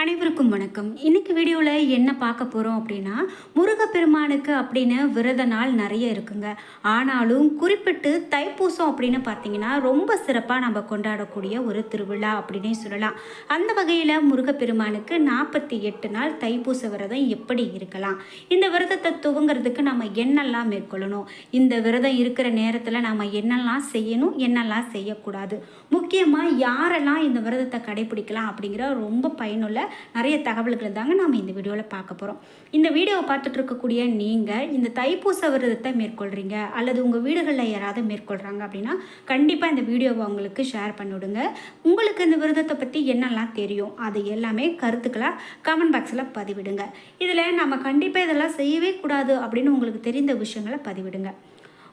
அனைவருக்கும் வணக்கம். இன்னைக்கு வீடியோவில் என்ன பார்க்க போகிறோம் அப்படின்னா முருகப்பெருமானுக்கு அப்படின்னு விரத நாள் நிறைய இருக்குங்க. ஆனாலும் குறிப்பிட்டு தைப்பூசம் அப்படின்னு பார்த்தீங்கன்னா ரொம்ப சிறப்பாக நம்ம கொண்டாடக்கூடிய ஒரு திருவிழா அப்படின்னே சொல்லலாம். அந்த வகையில் முருகப்பெருமானுக்கு நாற்பத்தி எட்டு நாள் தைப்பூச விரதம் எப்படி இருக்கலாம்? இந்த விரதத்தை துவங்கிறதுக்கு நம்ம என்னெல்லாம் மேற்கொள்ளணும்? இந்த விரதம் இருக்கிற நேரத்தில் நம்ம என்னெல்லாம் செய்யணும்? என்னெல்லாம் செய்யக்கூடாது? முக்கியமாக யாரெல்லாம் இந்த விரதத்தை கடைபிடிக்கலாம் அப்படிங்கிற ரொம்ப பயனுள்ள நிறைய தகவல்கள் தாங்க நாம் இந்த வீடியோவில் பார்க்க போகிறோம் இந்த வீடியோவை பார்த்துட்டு இருக்கக்கூடிய நீங்கள் இந்த தைப்பூச விரதத்தை மேற்கொள்கிறீங்க அல்லது உங்கள் வீடுகளில் யாராவது மேற்கொள்கிறாங்க அப்படின்னா கண்டிப்பாக இந்த வீடியோவை அவங்களுக்கு ஷேர் பண்ணிவிடுங்க. உங்களுக்கு இந்த விரதத்தை பற்றி என்னெல்லாம் தெரியும் அது எல்லாமே கருத்துக்களாக கமெண்ட் பாக்ஸில் பதிவிடுங்க. இதில் நம்ம கண்டிப்பாக இதெல்லாம் செய்யவே கூடாது அப்படின்னு உங்களுக்கு தெரிந்த விஷயங்களை பதிவிடுங்க.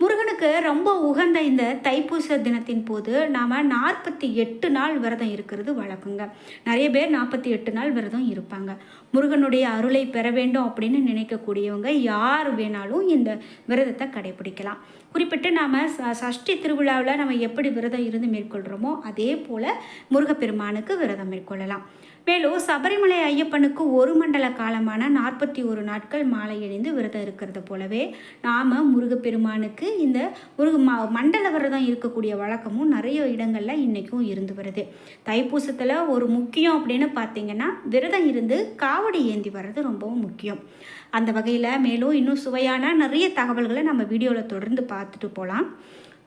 முருகனுக்கு ரொம்ப உகந்த இந்த தைப்பூச தினத்தின் போது நாம் நாற்பத்தி எட்டு நாள் விரதம் இருக்கிறது வழக்கங்க. நிறைய பேர் நாற்பத்தி எட்டு நாள் விரதம் இருப்பாங்க. முருகனுடைய அருளை பெற வேண்டும் அப்படின்னு நினைக்கக்கூடியவங்க யார் வேணாலும் இந்த விரதத்தை கடைபிடிக்கலாம். குறிப்பிட்டு நாம் சஷ்டி திருவிழாவில் நம்ம எப்படி விரதம் இருந்து மேற்கொள்கிறோமோ அதே போல் முருகப்பெருமானுக்கு விரதம் மேற்கொள்ளலாம். மேலும் சபரிமலை ஐயப்பனுக்கு ஒரு மண்டல காலமான நாற்பத்தி ஒரு நாட்கள் மாலை அணிந்து விரதம் இருக்கிறது போலவே நாம் முருகப்பெருமானுக்கு இந்த முருக ம மண்டல விரதம் இருக்கக்கூடிய வழக்கமும் நிறைய இடங்களில் இன்றைக்கும் இருந்து வருது. தைப்பூசத்தில் ஒரு முக்கியம் அப்படின்னு பார்த்தீங்கன்னா விரதம் இருந்து காவடி ஏந்தி வர்றது ரொம்பவும் முக்கியம். அந்த வகையில் மேலும் இன்னும் சுவையான நிறைய தகவல்களை நம்ம வீடியோவில் தொடர்ந்து பார்த்துட்டு போகலாம்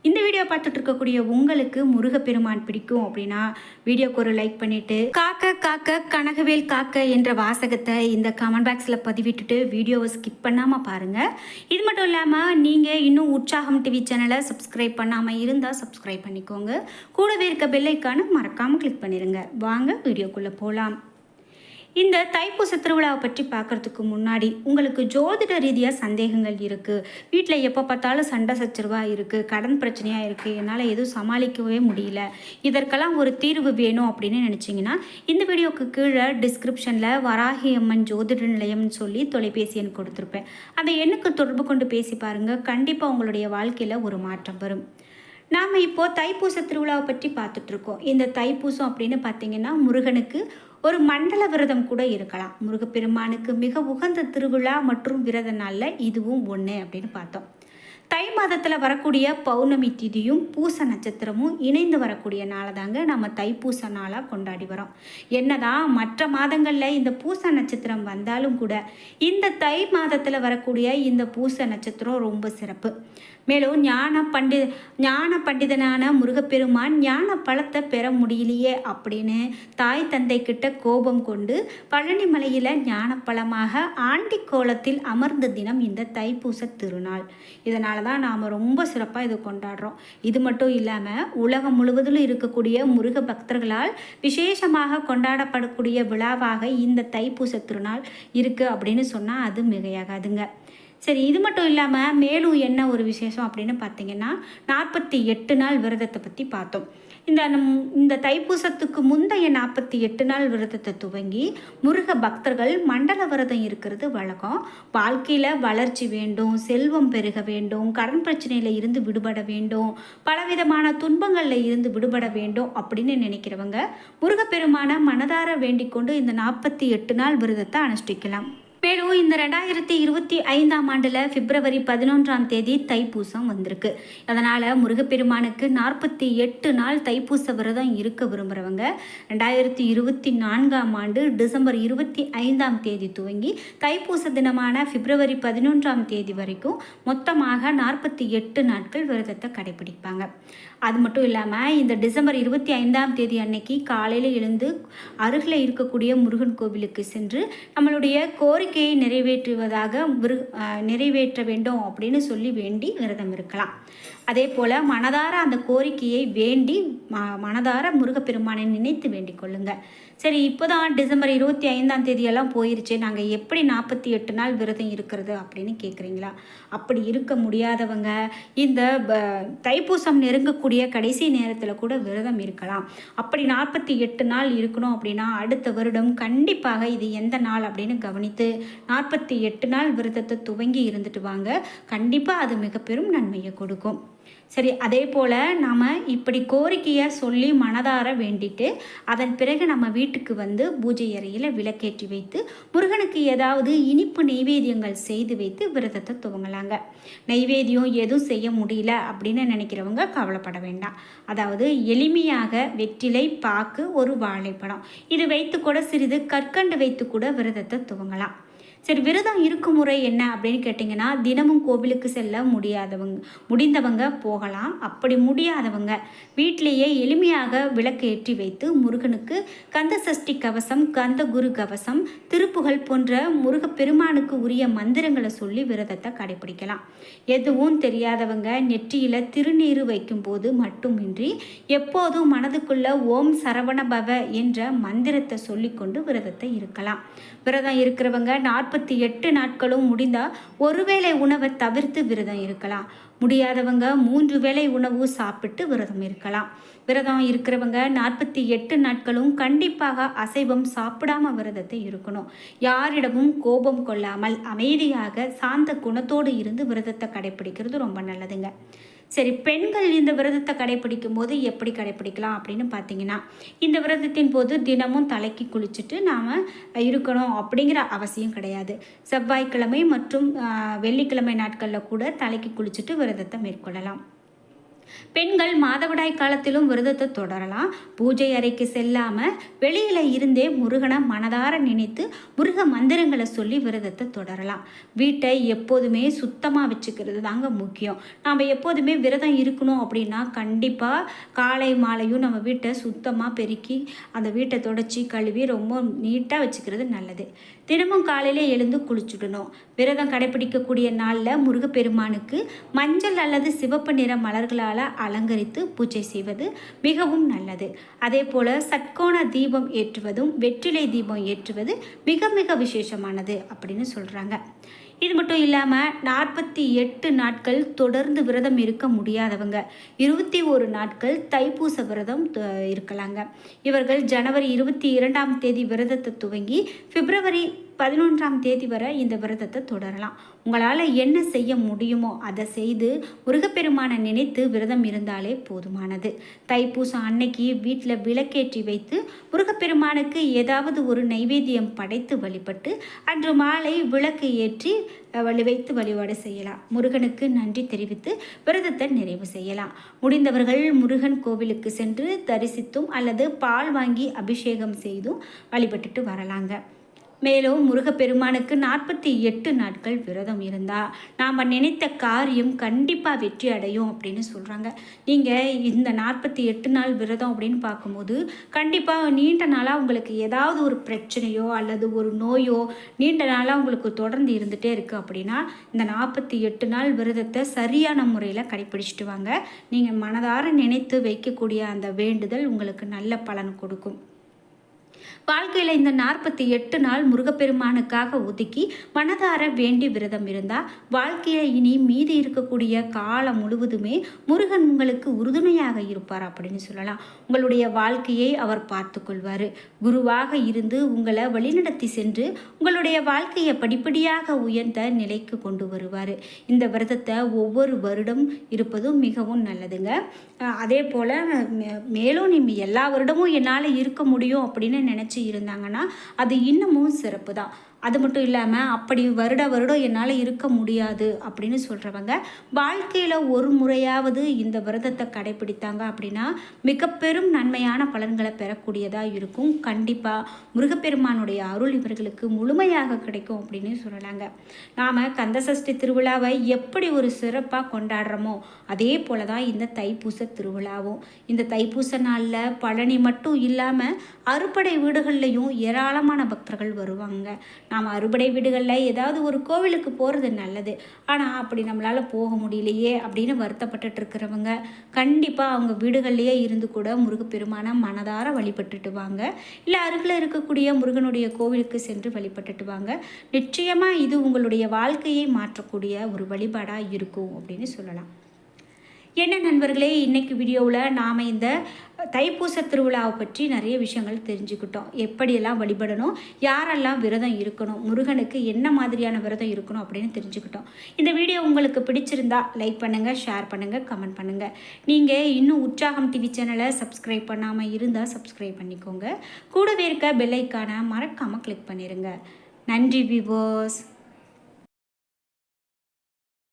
இந்த வீடியோ பார்த்துட்டு இருக்கக்கூடிய உங்களுக்கு முருகப்பெருமான் பிடிக்கும் அப்படின்னா வீடியோக்கு ஒரு லைக் பண்ணிட்டு காக்க காக்க கனகவேல் காக்க என்ற வாசகத்தை இந்த கமெண்ட் பாக்ஸில் பதிவிட்டுட்டு வீடியோவை ஸ்கிப் பண்ணாமல் பாருங்கள் இது மட்டும் இல்லாமல் நீங்கள் இன்னும் உற்சாகம் டிவி சேனலை சப்ஸ்கிரைப் பண்ணாமல் இருந்தால் சப்ஸ்கிரைப் பண்ணிக்கோங்க. கூடவே இருக்க பெல்லைக்கான மறக்காமல் கிளிக் பண்ணிடுங்க வாங்க வீடியோக்குள்ளே போகலாம் இந்த தைப்பூச திருவிழாவை பற்றி பார்க்கறதுக்கு முன்னாடி உங்களுக்கு ஜோதிட ரீதியாக சந்தேகங்கள் இருக்குது வீட்டில் எப்போ பார்த்தாலும் சண்டை சச்சரவாக இருக்குது கடன் பிரச்சனையாக இருக்குது என்னால் எதுவும் சமாளிக்கவே முடியல. இதற்கெல்லாம் ஒரு தீர்வு வேணும் அப்படின்னு நினச்சிங்கன்னா இந்த வீடியோக்கு கீழே டிஸ்கிரிப்ஷனில் வராகி அம்மன் ஜோதிட நிலையம்னு சொல்லி தொலைபேசி எண் கொடுத்துருப்பேன். அதை எண்ணுக்கு தொடர்பு கொண்டு பேசி பாருங்கள் கண்டிப்பாக உங்களுடைய வாழ்க்கையில் ஒரு மாற்றம் வரும். நாம் இப்போது தைப்பூச திருவிழாவை பற்றி பார்த்துட்ருக்கோம் இந்த தைப்பூசம் அப்படின்னு பார்த்தீங்கன்னா முருகனுக்கு ஒரு மண்டல விரதம் கூட இருக்கலாம். முருகப்பெருமானுக்கு மிக உகந்த திருவிழா மற்றும் விரத நாளில் இதுவும் ஒன்று அப்படின்னு பார்த்தோம். தை மாதத்தில் வரக்கூடிய பௌர்ணமி திதியும் பூச நட்சத்திரமும் இணைந்து வரக்கூடிய நாளை தாங்க நம்ம தைப்பூச நாளாக கொண்டாடி வரோம். என்னதான் மற்ற மாதங்களில் இந்த பூச நட்சத்திரம் வந்தாலும் கூட இந்த தை மாதத்தில் வரக்கூடிய இந்த பூச நட்சத்திரம் ரொம்ப சிறப்பு. மேலும் ஞான பண்டி ஞான பண்டிதனான முருகப்பெருமான் ஞான பழத்தை பெற முடியலையே அப்படின்னு தாய் தந்தை கிட்ட கோபம் கொண்டு பழனிமலையில் ஞான பழமாக ஆண்டி கோலத்தில் அமர்ந்த தினம் இந்த தைப்பூச திருநாள். இதனால் தான் நாம் ரொம்ப சிறப்பாக இது கொண்டாடுறோம். இது மட்டும் இல்லாமல் உலகம் முழுவதிலும் இருக்கக்கூடிய முருக பக்தர்களால் விசேஷமாக கொண்டாடப்படக்கூடிய விழாவாக இந்த தைப்பூச திருநாள் இருக்குது அப்படின்னு சொன்னால் அது மிகையாகாதுங்க. சரி இது மட்டும் இல்லாமல் மேலும் என்ன ஒரு விசேஷம் அப்படின்னு பார்த்தீங்கன்னா நாற்பத்தி எட்டு நாள் விரதத்தை பற்றி பார்த்தோம். இந்த நம் இந்த தைப்பூசத்துக்கு முந்தைய நாற்பத்தி எட்டு நாள் விரதத்தை துவங்கி முருக பக்தர்கள் மண்டல விரதம் இருக்கிறது வழக்கம். வாழ்க்கையில் வளர்ச்சி வேண்டும் செல்வம் பெருக வேண்டும் கடன் பிரச்சனையில் இருந்து விடுபட வேண்டும் பலவிதமான துன்பங்களில் இருந்து விடுபட வேண்டும் அப்படின்னு நினைக்கிறவங்க முருகப்பெருமான மனதார வேண்டிக் கொண்டு இந்த நாற்பத்தி எட்டு நாள் விரதத்தை அனுஷ்டிக்கலாம். மேலும் இந்த ரெண்டாயிரத்தி இருபத்தி ஐந்தாம் ஆண்டில் பிப்ரவரி பதினொன்றாம் தேதி தைப்பூசம் வந்திருக்கு. அதனால் முருகப்பெருமானுக்கு நாற்பத்தி எட்டு நாள் தைப்பூச விரதம் இருக்க விரும்புகிறவங்க ரெண்டாயிரத்தி இருபத்தி நான்காம் ஆண்டு டிசம்பர் இருபத்தி ஐந்தாம் தேதி துவங்கி தைப்பூச தினமான பிப்ரவரி பதினொன்றாம் தேதி வரைக்கும் மொத்தமாக நாற்பத்தி எட்டு நாட்கள் விரதத்தை கடைபிடிப்பாங்க. அது மட்டும் இல்லாமல் இந்த டிசம்பர் இருபத்தி ஐந்தாம் தேதி அன்னைக்கு காலையில் எழுந்து அருகில் இருக்கக்கூடிய முருகன் கோவிலுக்கு சென்று நம்மளுடைய கோரிக்கையை நிறைவேற்றுவதாக விரு நிறைவேற்ற வேண்டும் அப்படின்னு சொல்லி வேண்டி விரதம் இருக்கலாம். அதே போல் மனதார அந்த கோரிக்கையை வேண்டி ம மனதார முருகப்பெருமானை நினைத்து வேண்டிக் கொள்ளுங்கள். சரி இப்போ தான் டிசம்பர் இருபத்தி ஐந்தாம் தேதியெல்லாம் போயிருச்சு. நாங்கள் எப்படி நாற்பத்தி எட்டு நாள் விரதம் இருக்கிறது அப்படின்னு கேட்குறீங்களா அப்படி இருக்க முடியாதவங்க இந்த தைப்பூசம் நெருங்கக்கூடிய கடைசி நேரத்தில் கூட விரதம் இருக்கலாம். அப்படி நாற்பத்தி எட்டு நாள் இருக்கணும் அப்படின்னா அடுத்த வருடம் கண்டிப்பாக இது எந்த நாள் அப்படின்னு கவனித்து நாற்பத்தி எட்டு நாள் விரதத்தை துவங்கி இருந்துட்டு வாங்க. கண்டிப்பாக அது மிக பெரும் நன்மையை கொடுக்கும். சரி அதே போல் நாம் இப்படி கோரிக்கையை சொல்லி மனதார வேண்டிட்டு அதன் பிறகு நம்ம வீட்டுக்கு வந்து பூஜை அறையில் விளக்கேற்றி வைத்து முருகனுக்கு ஏதாவது இனிப்பு நெய்வேத்தியங்கள் செய்து வைத்து விரதத்தை துவங்கலாங்க. நெய்வேத்தியம் எதுவும் செய்ய முடியல அப்படின்னு நினைக்கிறவங்க கவலைப்பட வேண்டாம். அதாவது எளிமையாக வெற்றிலை பாக்கு ஒரு வாழைப்பழம். இது வைத்து கூட சிறிது கற்கண்டு வைத்து கூட விரதத்தை துவங்கலாம். சரி விரதம் இருக்கும் முறை என்ன அப்படின்னு கேட்டிங்கன்னா தினமும் கோவிலுக்கு செல்ல முடியாதவங்க முடிந்தவங்க போகலாம். அப்படி முடியாதவங்க வீட்டிலேயே எளிமையாக விளக்கு ஏற்றி வைத்து முருகனுக்கு கந்த சஷ்டி கவசம் கந்த குரு கவசம் திருப்புகழ் போன்ற முருக பெருமானுக்கு உரிய மந்திரங்களை சொல்லி விரதத்தை கடைபிடிக்கலாம். எதுவும் தெரியாதவங்க நெற்றியில் திருநீர் வைக்கும்போது மட்டுமின்றி எப்போதும் மனதுக்குள்ள ஓம் சரவண பவ என்ற மந்திரத்தை சொல்லிக்கொண்டு விரதத்தை இருக்கலாம். விரதம் இருக்கிறவங்க நாற்பத்தி எட்டு நாட்களும் முடிந்தால் ஒருவேளை உணவை தவிர்த்து விரதம் இருக்கலாம். முடியாதவங்க மூன்று வேளை உணவு சாப்பிட்டு விரதம் இருக்கலாம். விரதம் இருக்கிறவங்க நாற்பத்தி எட்டு நாட்களும் கண்டிப்பாக அசைவம் சாப்பிடாம விரதத்தை இருக்கணும். யாரிடமும் கோபம் கொள்ளாமல் அமைதியாக சாந்த குணத்தோடு இருந்து விரதத்தை கடைப்பிடிக்கிறது ரொம்ப நல்லதுங்க. சரி பெண்கள் இந்த விரதத்தை கடைபிடிக்கும் போது எப்படி கடைப்பிடிக்கலாம் அப்படின்னு பார்த்தீங்கன்னா இந்த விரதத்தின் போது தினமும் தலைக்கு குளிச்சுட்டு நாம் இருக்கணும் அப்படிங்கிற அவசியம் கிடையாது. செவ்வாய்க்கிழமை மற்றும் வெள்ளிக்கிழமை நாட்களில் கூட தலைக்கு குளிச்சுட்டு விரதத்தை மேற்கொள்ளலாம். பெண்கள் மாதவிடாய் காலத்திலும் விரதத்தை தொடரலாம். பூஜை அறைக்கு செல்லாமல் வெளியில் இருந்தே முருகனை மனதார நினைத்து முருக மந்திரங்களை சொல்லி விரதத்தை தொடரலாம். வீட்டை எப்போதுமே சுத்தமாக வச்சுக்கிறது தாங்க முக்கியம். நாம் எப்போதுமே விரதம் இருக்கணும் அப்படின்னா கண்டிப்பாக காலை மாலையும் நம்ம வீட்டை சுத்தமாக பெருக்கி அந்த வீட்டை தொடச்சி கழுவி ரொம்ப நீட்டாக வச்சுக்கிறது நல்லது. தினமும் காலையில எழுந்து குளிச்சுடணும். விரதம் கடைபிடிக்கக்கூடிய நாளில் முருகப்பெருமானுக்கு மஞ்சள் அல்லது சிவப்பு நிற மலர்களால் அலங்கரித்து பூஜை செய்வது மிகவும் நல்லது. அதே போல் சட்கோண தீபம் ஏற்றுவதும் வெற்றிலை தீபம் ஏற்றுவது மிக மிக விசேஷமானது அப்படின்னு சொல்கிறாங்க இது மட்டும் இல்லாமல் நாற்பத்தி எட்டு நாட்கள் தொடர்ந்து விரதம் இருக்க முடியாதவங்க இருபத்தி ஒரு நாட்கள் தைப்பூச விரதம் இருக்கலாங்க. இவர்கள் ஜனவரி இருபத்தி இரண்டாம் தேதி விரதத்தை துவங்கி பிப்ரவரி பதினொன்றாம் தேதி வரை இந்த விரதத்தை தொடரலாம். உங்களால் என்ன செய்ய முடியுமோ அதை செய்து முருகப்பெருமானை நினைத்து விரதம் இருந்தாலே போதுமானது. தைப்பூசம் அன்னைக்கு வீட்டில் விளக்கேற்றி வைத்து முருகப்பெருமானுக்கு ஏதாவது ஒரு நைவேத்தியம் படைத்து வழிபட்டு அன்று மாலை விளக்கு ஏற்றி வழி வைத்து வழிபாடு செய்யலாம். முருகனுக்கு நன்றி தெரிவித்து விரதத்தை நிறைவு செய்யலாம். முடிந்தவர்கள் முருகன் கோவிலுக்கு சென்று தரிசித்தும் அல்லது பால் வாங்கி அபிஷேகம் செய்தும் வழிபட்டுட்டு வரலாங்க. மேலும் முருகப்பெருமானுக்கு நாற்பத்தி எட்டு நாட்கள் விரதம் இருந்தால் நாம் நினைத்த காரியம் கண்டிப்பாக வெற்றி அடையும் அப்படின்னு சொல்கிறாங்க நீங்கள் இந்த நாற்பத்தி எட்டு நாள் விரதம் அப்படின்னு பார்க்கும்போது கண்டிப்பாக நீண்ட நாளாக உங்களுக்கு ஏதாவது ஒரு பிரச்சனையோ அல்லது ஒரு நோயோ நீண்ட நாளாக உங்களுக்கு தொடர்ந்து இருந்துகிட்டே இருக்குது அப்படின்னா இந்த நாற்பத்தி எட்டு நாள் விரதத்தை சரியான முறையில் கடைப்பிடிச்சிட்டு வாங்க. நீங்கள் மனதார நினைத்து வைக்கக்கூடிய அந்த வேண்டுதல் உங்களுக்கு நல்ல பலன் கொடுக்கும். வாழ்க்கையில் இந்த நாற்பத்தி எட்டு நாள் முருகப்பெருமானுக்காக ஒதுக்கி மனதார வேண்டி விரதம் இருந்தால் வாழ்க்கையில் இனி மீதி இருக்கக்கூடிய காலம் முழுவதுமே முருகன் உங்களுக்கு உறுதுணையாக இருப்பார் அப்படின்னு சொல்லலாம். உங்களுடைய வாழ்க்கையை அவர் பார்த்து கொள்வார். குருவாக இருந்து உங்களை வழிநடத்தி சென்று உங்களுடைய வாழ்க்கையை படிப்படியாக உயர்ந்த நிலைக்கு கொண்டு வருவார். இந்த விரதத்தை ஒவ்வொரு வருடம் இருப்பதும் மிகவும் நல்லதுங்க. அதே போல் மேலும் நீ எல்லா வருடமும் என்னால் இருக்க முடியும் அப்படின்னு நினச்சி இருந்தாங்கன்னா அது இன்னமும் சிறப்பு தான் அது மட்டும் இல்லாமல் அப்படி வருட வருடம் என்னால் இருக்க முடியாது அப்படின்னு சொல்கிறவங்க வாழ்க்கையில் ஒரு முறையாவது இந்த விரதத்தை கடைபிடித்தாங்க அப்படின்னா மிக பெரும் நன்மையான பலன்களை பெறக்கூடியதாக இருக்கும். கண்டிப்பாக முருகப்பெருமானுடைய அருள் இவர்களுக்கு முழுமையாக கிடைக்கும் அப்படின்னு சொல்லலாங்க. நாம் கந்தசஷ்டி திருவிழாவை எப்படி ஒரு சிறப்பாக கொண்டாடுறோமோ அதே போல தான் இந்த தைப்பூச திருவிழாவும். இந்த தைப்பூச நாளில் பழனி மட்டும் இல்லாமல் அறுபடை வீடுகள்லையும் ஏராளமான பக்தர்கள் வருவாங்க. நாம் அறுபடை வீடுகளில் ஏதாவது ஒரு கோவிலுக்கு போகிறது நல்லது. ஆனால் அப்படி நம்மளால் போக முடியலையே அப்படின்னு வருத்தப்பட்டுட்டு இருக்கிறவங்க கண்டிப்பாக அவங்க வீடுகள்லேயே இருந்து கூட முருகப்பெருமானை மனதார வழிபட்டுட்டு வாங்க. இல்லை அருகில் இருக்கக்கூடிய முருகனுடைய கோவிலுக்கு சென்று வழிபட்டுட்டு வாங்க. நிச்சயமாக இது உங்களுடைய வாழ்க்கையை மாற்றக்கூடிய ஒரு வழிபாடாக இருக்கும் அப்படின்னு சொல்லலாம். என்ன நண்பர்களே இன்றைக்கு வீடியோவில் நாம் இந்த தைப்பூச திருவிழாவை பற்றி நிறைய விஷயங்கள் தெரிஞ்சுக்கிட்டோம். எப்படியெல்லாம் வழிபடணும் யாரெல்லாம் விரதம் இருக்கணும் முருகனுக்கு என்ன மாதிரியான விரதம் இருக்கணும் அப்படின்னு தெரிஞ்சுக்கிட்டோம். இந்த வீடியோ உங்களுக்கு பிடிச்சிருந்தா லைக் பண்ணுங்கள் ஷேர் பண்ணுங்கள் கமெண்ட் பண்ணுங்கள் நீங்கள் இன்னும் உற்சாகம் டிவி சேனலை சப்ஸ்கிரைப் பண்ணாமல் இருந்தால் சப்ஸ்கிரைப் பண்ணிக்கோங்க. கூடவே இருக்க பெல்லைக்கான மறக்காமல் கிளிக் பண்ணிடுங்க நன்றி விவோஸ்